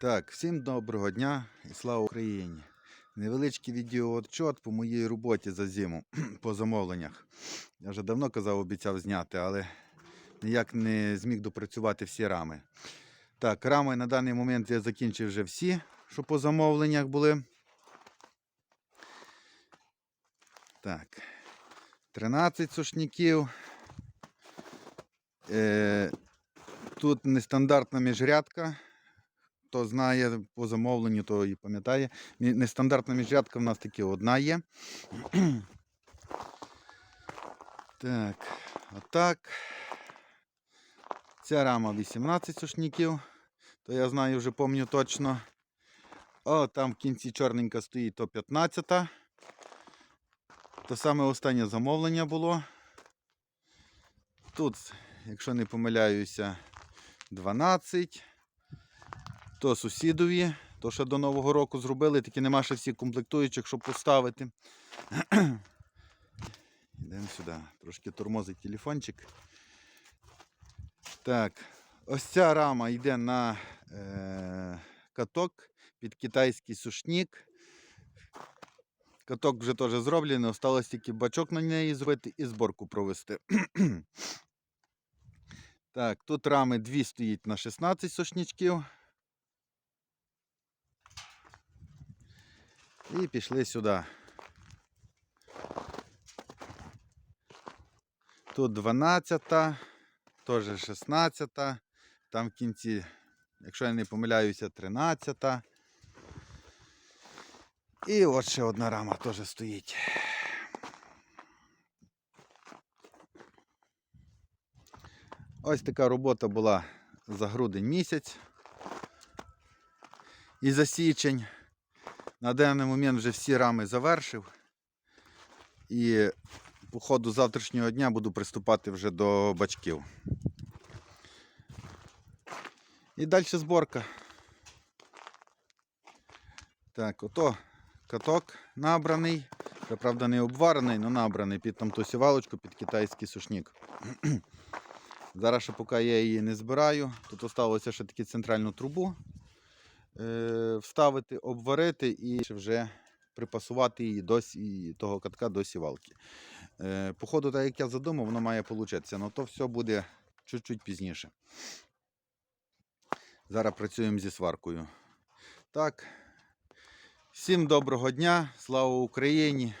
Так, всім доброго дня і слава Україні. Невеличкий відеоотчот по моїй роботі за зиму по замовленнях. Я вже давно казав, обіцяв зняти, але ніяк не зміг допрацювати всі рами. Так, рами на даний момент я закінчив вже всі, що по замовленнях були. Так, 13 сушників. Е, тут нестандартна міжрядка. Хто знає по замовленню, то і пам'ятає. Нестандартна міжрядка в нас таки одна є. так, отак. Ця рама 18 сушників. То я знаю, вже пам'ятаю точно. О, там в кінці чорненька стоїть то 15. То саме останнє замовлення було. Тут, якщо не помиляюся, 12 то сусідові, то ще до Нового року зробили, тільки нема ще всіх комплектуючих, щоб поставити. Йдемо сюди. Трошки тормозить телефончик. Так, ось ця рама йде на е, каток під китайський сушник. Каток вже теж зроблений, осталось тільки бачок на неї зробити і зборку провести. так, тут рами дві стоїть на 16 сушничків. І пішли сюди. Тут 12, теж 16, там в кінці, якщо я не помиляюся, 13. І от ще одна рама теж стоїть. Ось така робота була за грудень місяць і за січень. На даний момент вже всі рами завершив. І по ходу завтрашнього дня буду приступати вже до бачків. І далі зборка. Так, ото каток набраний. Це, правда, не обварений, але набраний під там ту сівалочку, під китайський сушник. Зараз ще поки я її не збираю. Тут залишилося ще таки центральну трубу вставити, обварити і вже припасувати її до того катка до сівалки. Е, по ходу, так як я задумав, воно має получитися, але то все буде чуть-чуть пізніше. Зараз працюємо зі сваркою. Так. Всім доброго дня, слава Україні!